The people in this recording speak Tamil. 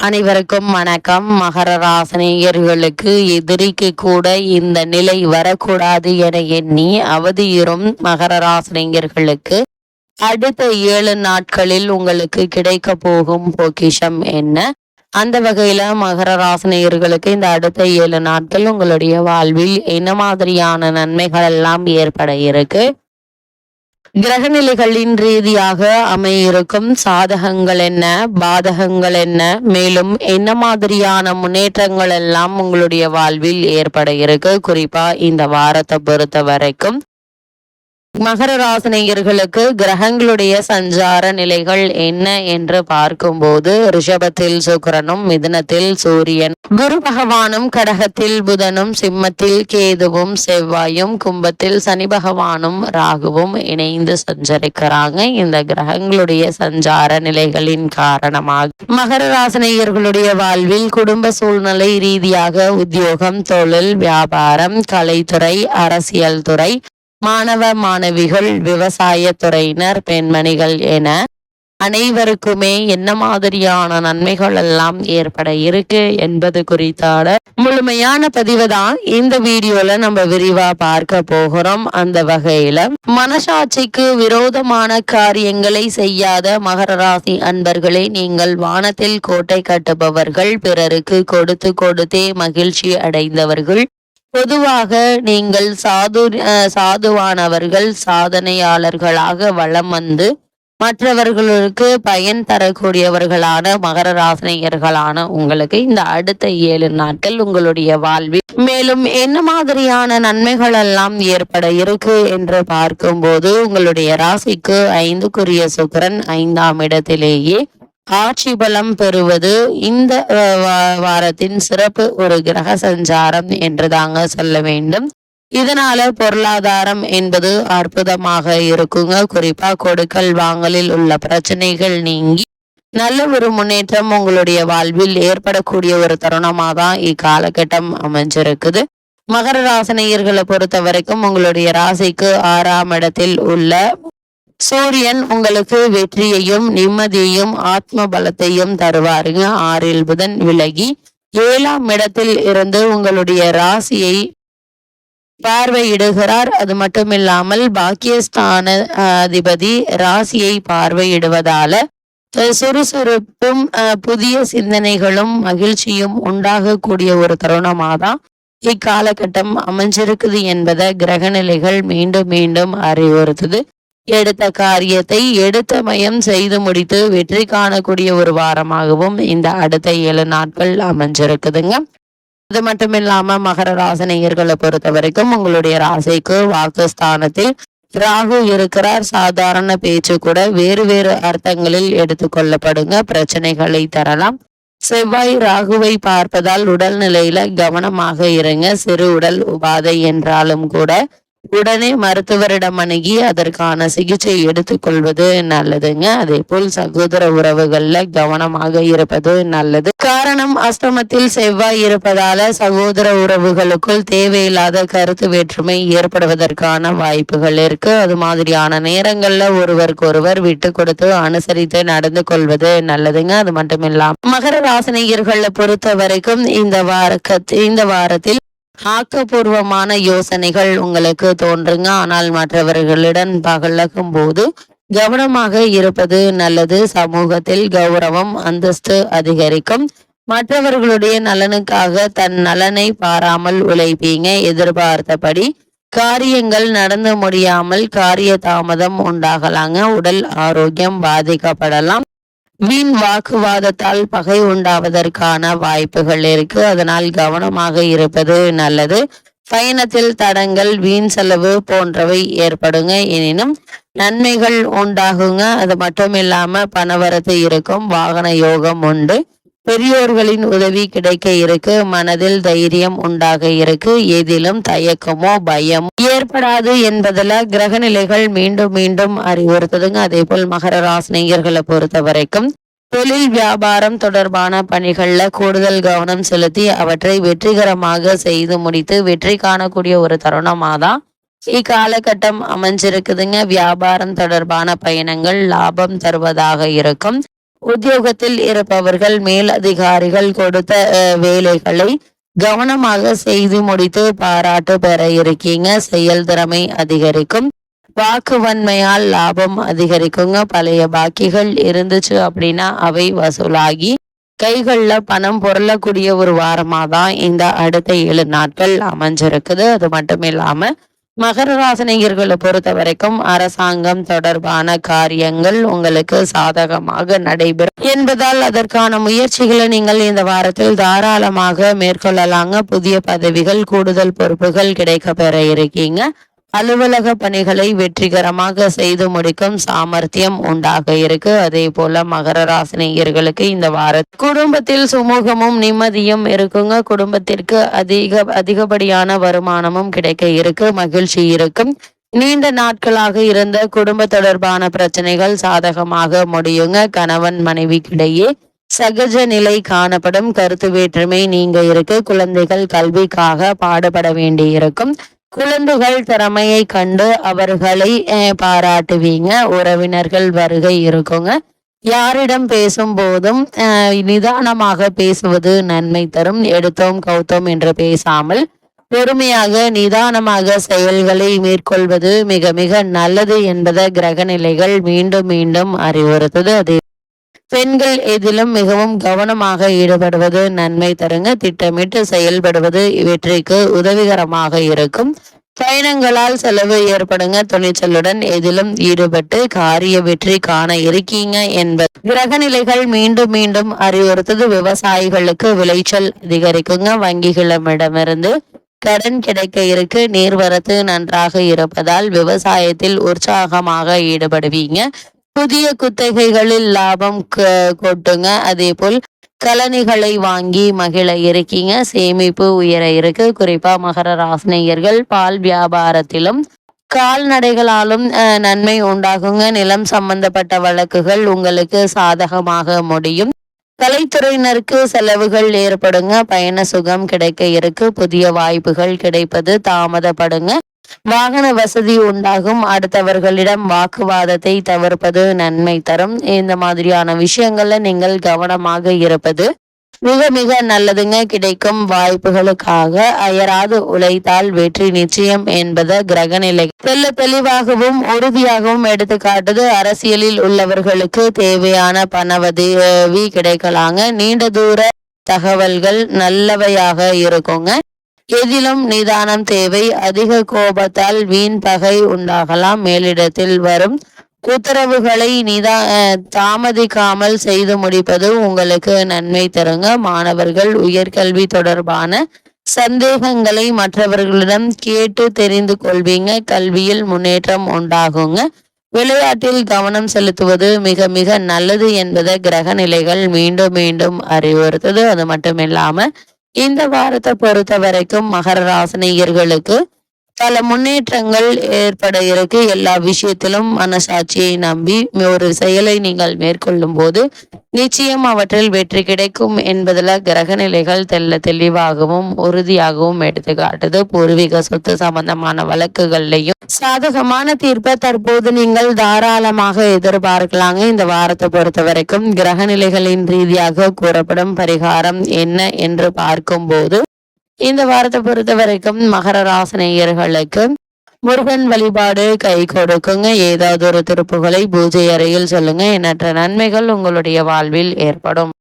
அனைவருக்கும் வணக்கம். மகர ராசனியர்களுக்கு எதிரிக்கு கூட இந்த நிலை வரக்கூடாது என எண்ணி அவதியுறும் மகர ராசனியர்களுக்கு அடுத்த ஏழு நாட்களில் உங்களுக்கு கிடைக்க போகும் பொக்கிஷம் என்ன? அந்த வகையில மகர ராசனியர்களுக்கு இந்த அடுத்த ஏழு நாட்கள் உங்களுடைய வாழ்வில் என்ன மாதிரியான நன்மைகள் எல்லாம் ஏற்பட இருக்கு? கிரகநிலைகளின் ரீதியாக அமையிருக்கும் சாதகங்கள் என்ன பாதகங்கள் என்ன? மேலும் என்ன மாதிரியான முன்னேற்றங்கள் எல்லாம் உங்களுடைய வாழ்வில் ஏற்பட இருக்கு? குறிப்பா இந்த வாரத்தை பொறுத்த வரைக்கும் மகர ராசினியர்களுக்கு கிரகங்களுடைய சஞ்சார நிலைகள் என்ன என்று பார்க்கும்போது ரிஷபத்தில் சுக்கிரனும் மிதுனத்தில் சூரியன். குரு பகவானும் கடகத்தில் புதனும் சிம்மத்தில் கேதுவும் செவ்வாயும் கும்பத்தில் சனி பகவானும் ராகுவும் இணைந்து சஞ்சரிக்கிறாங்க. இந்த கிரகங்களுடைய சஞ்சார நிலைகளின் காரணமாக. மகர ராசினியர்களுடைய வாழ்வில் குடும்ப சூழ்நிலை ரீதியாக உத்தியோகம் தொழில் வியாபாரம் கலைத்துறை அரசியல் துறை மாணவ மாணவிகள் விவசாய துறையினர் பெண்மணிகள் என அனைவருக்குமே என்ன மாதிரியான நன்மைகள் எல்லாம் ஏற்பட இருக்கு என்பது குறித்தான முழுமையான பதிவு தான் இந்த வீடியோல நம்ம விரிவா பார்க்க போகிறோம். அந்த வகையில மனசாட்சிக்கு விரோதமான காரியங்களை செய்யாத மகர ராசி அன்பர்களே நீங்கள் வானத்தில் கோட்டை கட்டுபவர்கள் பிறருக்கு கொடுத்து கொடுத்தே மகிழ்ச்சி அடைந்தவர்கள் பொதுவாக நீங்கள் சாது சாதுவானவர்கள் சாதனையாளர்களாக வளம் வந்து மற்றவர்களுக்கு பயன் தரக்கூடியவர்களான மகர ராசினியர்களான உங்களுக்கு இந்த அடுத்த ஏழு நாட்கள் உங்களுடைய வாழ்வில் மேலும் என்ன மாதிரியான நன்மைகள் எல்லாம் ஏற்பட இருக்கு என்று பார்க்கும்போது உங்களுடைய ராசிக்கு ஐந்துக்குரிய சுக்கரன் ஐந்தாம் இடத்திலேயே ஆட்சி பலம் பெறுவது இந்த வாரத்தின் சிறப்பு ஒரு கிரக சஞ்சாரம் என்று தாங்க சொல்ல வேண்டும். இதனால பொருளாதாரம் என்பது அற்புதமாக இருக்குங்க. குறிப்பா கொடுக்கல் வாங்கலில் உள்ள பிரச்சனைகள் நீங்கி நல்ல ஒரு முன்னேற்றம் உங்களுடைய வாழ்வில் ஏற்படக்கூடிய ஒரு தருணமாக தான் இக்காலகட்டம் அமைஞ்சிருக்குது. மகர ராசினியர்களை பொறுத்த வரைக்கும் உங்களுடைய ராசிக்கு ஆறாம் இடத்தில் உள்ள சூரியன் உங்களுக்கு வெற்றியையும் நிம்மதியையும் ஆத்ம பலத்தையும் தருவாருங்க. ஆறில் புதன் விலகி ஏழாம் இடத்தில் இருந்து உங்களுடைய ராசியை பார்வையிடுகிறார். அது மட்டும் இல்லாமல் பாக்கியஸ்தான அதிபதி ராசியை பார்வையிடுவதால சுறுசுறுப்பும் புதிய சிந்தனைகளும் மகிழ்ச்சியும் உண்டாகக்கூடிய ஒரு தருணமாக தான் இக்காலகட்டம் அமைஞ்சிருக்குது என்பதை கிரகநிலைகள் மீண்டும் மீண்டும் அறிவுறுத்துது. எடுத்த காரியத்தை எடுத்த மயம் செய்து முடித்து வெற்றி காணக்கூடிய ஒரு வாரமாகவும் இந்த அடுத்த ஏழு நாட்கள் அமைஞ்சிருக்குதுங்க. அது மட்டும் இல்லாம மகர ராசனையர்களை பொறுத்த வரைக்கும் உங்களுடைய ராசிக்கு வாக்குஸ்தானத்தில் ராகு இருக்கிறார். சாதாரண பேச்சு கூட வேறு வேறு அர்த்தங்களில் எடுத்துக்கொள்ளப்படுங்க பிரச்சனைகளை தரலாம். செவ்வாய் ராகுவை பார்ப்பதால் உடல்நிலையில கவனமாக இருங்க. சிறு உடல் உபாதை என்றாலும் கூட உடனே மருத்துவரிடம் அணுகி அதற்கான சிகிச்சை எடுத்துக்கொள்வது நல்லதுங்க. அதே போல் சகோதர உறவுகள்ல கவனமாக இருப்பது நல்லது. காரணம் அஸ்தமத்தில் செவ்வாய் இருப்பதால சகோதர உறவுகளுக்குள் தேவையில்லாத கருத்து வேற்றுமை ஏற்படுவதற்கான வாய்ப்புகள் இருக்கு. அது மாதிரியான நேரங்கள்ல ஒருவருக்கு ஒருவர் விட்டு கொடுத்து அனுசரித்து நடந்து கொள்வது நல்லதுங்க. அது மட்டும் இல்லாம மகர ராசினியர்களை பொறுத்த வரைக்கும் இந்த வார இந்த வாரத்தில் ஆக்கப்பூர்வமான யோசனைகள் உங்களுக்கு தோன்றுங்க. ஆனால் மற்றவர்களிடம் பகலகும் போது கவனமாக இருப்பது நல்லது. சமூகத்தில் கௌரவம் அந்தஸ்து அதிகரிக்கும். மற்றவர்களுடைய நலனுக்காக தன் நலனை பாராமல் உழைப்பீங்க. எதிர்பார்த்தபடி காரியங்கள் நடந்து முடியாமல் காரிய தாமதம் உண்டாகலாங்க. உடல் ஆரோக்கியம் பாதிக்கப்படலாம். வீண் வாக்குவாதத்தால் பகை உண்டாவதற்கான வாய்ப்புகள் இருக்கு. அதனால் கவனமாக இருப்பது நல்லது. பயணத்தில் தடங்கள் வீண் செலவு போன்றவை ஏற்படுங்க. எனினும் நன்மைகள் உண்டாகுங்க. அது மட்டும் இல்லாம பணவரத்து இருக்கும். வாகன யோகம் உண்டு. பெரியோர்களின் உதவி கிடைக்க இருக்கு மனதில் தைரியம் உண்டாக இருக்கு. எதிலும் தயக்கமோ பயம் ஏற்படாது என்பதுல கிரகநிலைகள் மீண்டும் மீண்டும் அறிவுறுத்துதுங்க. அதே போல் மகர ராசினியர்களை பொறுத்த வரைக்கும் தொழில் வியாபாரம் தொடர்பான பணிகளில் கூடுதல் கவனம் செலுத்தி அவற்றை வெற்றிகரமாக செய்து முடித்து வெற்றி காணக்கூடிய ஒரு தருணமாதான் இக்காலகட்டம் அமைஞ்சிருக்குதுங்க. வியாபாரம் தொடர்பான பயணங்கள் லாபம் தருவதாக இருக்கும். உத்தியோகத்தில் இருப்பவர்கள் மேல் அதிகாரிகள் கொடுத்த வேலைகளை கவனமாக செய்து முடித்து பாராட்டு பெற இருக்கீங்க. செயல் திறமை அதிகரிக்கும். வாக்குவன்மையால் லாபம் அதிகரிக்குங்க. பழைய பாக்கிகள் இருந்துச்சு அப்படின்னா அவை வசூலாகி கைகளில் பணம் பொருளக்கூடிய ஒரு வாரமா தான் இந்த அடுத்த ஏழு நாட்கள் அமைஞ்சிருக்குது. அது மட்டும் இல்லாம மகர ராசினியர்களை பொறுத்த வரைக்கும் அரசாங்கம் தொடர்பான காரியங்கள் உங்களுக்கு சாதகமாக நடைபெறும். என்பதால் அதற்கான முயற்சிகளை நீங்கள் இந்த வாரத்தில் தாராளமாக மேற்கொள்ளலாங்க. புதிய பதவிகள் கூடுதல் பொறுப்புகள் கிடைக்க பெற இருக்கீங்க. அலுவலக பணிகளை வெற்றிகரமாக செய்து முடிக்கும் சாமர்த்தியம் உண்டாக இருக்கு. அதே போல மகர ராசினியர்களுக்கு இந்த வார குடும்பத்தில் சுமூகமும் நிம்மதியும் இருக்குங்க. குடும்பத்திற்கு அதிக அதிகப்படியான வருமானமும் கிடைக்க இருக்கு. மகிழ்ச்சி இருக்கும். நீண்ட நாட்களாக இருந்த குடும்ப தொடர்பான பிரச்சனைகள் சாதகமாக முடியுங்க. கணவன் மனைவிக்கிடையே சகஜ நிலை காணப்படும். கருத்து வேற்றுமை நீங்க இருக்கு. குழந்தைகள் கல்விக்காக பாடுபட வேண்டி இருக்கும் குழந்தைகள் திறமையை கண்டு அவர்களை பாராட்டுவீங்க. உறவினர்கள் வருகை இருக்குங்க. யாரிடம் பேசும் போதும் நிதானமாக பேசுவது நன்மை தரும். எடுத்தோம் கௌத்தோம் என்று பேசாமல் பொறுமையாக நிதானமாக செயல்களை மேற்கொள்வது மிக மிக நல்லது என்பதை கிரக நிலைகள் மீண்டும் மீண்டும் அறிவுறுத்தது. அதே பெண்கள் எதிலும் மிகவும் கவனமாக ஈடுபடுவது நன்மை தருங்க. திட்டமிட்டு செயல்படுவது வெற்றிக்கு உதவிகரமாக இருக்கும். பயணங்களால் செலவு ஏற்படுங்க. துணிச்சலுடன் எதிலும் ஈடுபட்டு காரிய வெற்றி காண இருக்கீங்க என்பது கிரகநிலைகள் மீண்டும் மீண்டும் அறிவுறுத்தது. விவசாயிகளுக்கு விளைச்சல் அதிகரிக்குங்க. வங்கிகளிடமிருந்து கடன் கிடைக்க இருக்கு. நீர்வரத்து நன்றாக இருப்பதால் விவசாயத்தில் உற்சாகமாக ஈடுபடுவீங்க. புதிய குத்தகைகளில் லாபம் க- கொட்டுங்க. அதே போல் கலனிகளை வாங்கி மகிழ இருக்கீங்க. சேமிப்பு உயர இருக்கு. குறிப்பா மகர ராசினியர்கள் பால் வியாபாரத்திலும் கால்நடைகளாலும் நன்மை உண்டாகுங்க. நிலம் சம்பந்தப்பட்ட வழக்குகள் உங்களுக்கு சாதகமாக முடியும். கலைத்துறையினருக்கு செலவுகள் ஏற்படுங்க. பயண சுகம் கிடைக்க இருக்கு. புதிய வாய்ப்புகள் கிடைப்பது தாமதப்படுங்க. வாகன வசதி உண்டாகும். அடுத்தவர்களிடம் வாக்குவாதத்தை தவிர்ப்பது நன்மை தரும். இந்த மாதிரியான விஷயங்கள்ல நீங்கள் கவனமாக இருப்பது மிக மிக நல்லதுங்க. கிடைக்கும் வாய்ப்புகளுக்காக அயராது உழைத்தால் வெற்றி நிச்சயம் என்பத கிரகநிலை தெல்ல தெளிவாகவும் உறுதியாகவும் எடுத்துக்காட்டுது. அரசியலில் உள்ளவர்களுக்கு தேவையான பண உதவி கிடைக்கலாங்க. நீண்ட தூர தகவல்கள் நல்லவையாக இருக்குங்க. எதிலும் நிதானம் தேவை. அதிக கோபத்தால் வீண் பகை உண்டாகலாம். மேலிடத்தில் வரும் உத்தரவுகளை நிதா தாமதிக்காமல் செய்து முடிப்பது உங்களுக்கு நன்மை தருங்க. மாணவர்கள் உயர்கல்வி தொடர்பான சந்தேகங்களை மற்றவர்களிடம் கேட்டு தெரிந்து கொள்வீங்க. கல்வியில் முன்னேற்றம் உண்டாகுங்க. விளையாட்டில் கவனம் செலுத்துவது மிக மிக நல்லது என்பதை கிரக நிலைகள் மீண்டும் மீண்டும் அறிவுறுத்தது. அது மட்டும் இல்லாம இந்த வாரத்தை பொறுத்த வரைக்கும் மகர ராசினியர்களுக்கு பல முன்னேற்றங்கள் ஏற்பட இருக்கு. எல்லா விஷயத்திலும் மனசாட்சியை நம்பி ஒரு செயலை நீங்கள் மேற்கொள்ளும் போது நிச்சயம் அவற்றில் வெற்றி கிடைக்கும் என்பதுல கிரக நிலைகள் தெல்ல தெளிவாகவும் உறுதியாகவும் எடுத்துக்காட்டுது. பூர்வீக சொத்து சம்பந்தமான வழக்குகள்லையும் சாதகமான தீர்ப்பை தற்போது நீங்கள் தாராளமாக எதிர்பார்க்கலாங்க. இந்த வாரத்தை பொறுத்த வரைக்கும் கிரக நிலைகளின் ரீதியாக கூறப்படும் பரிகாரம் என்ன என்று பார்க்கும்போது இந்த வாரத்தை பொறுத்த வரைக்கும் மகர ராசனேயர்களுக்கு முருகன் வழிபாடு கை கொடுக்குங்க. ஏதாவது ஒரு திருப்புகளை பூஜை அறையில் சொல்லுங்க. எண்ணற்ற நன்மைகள் உங்களுடைய வாழ்வில் ஏற்படும்.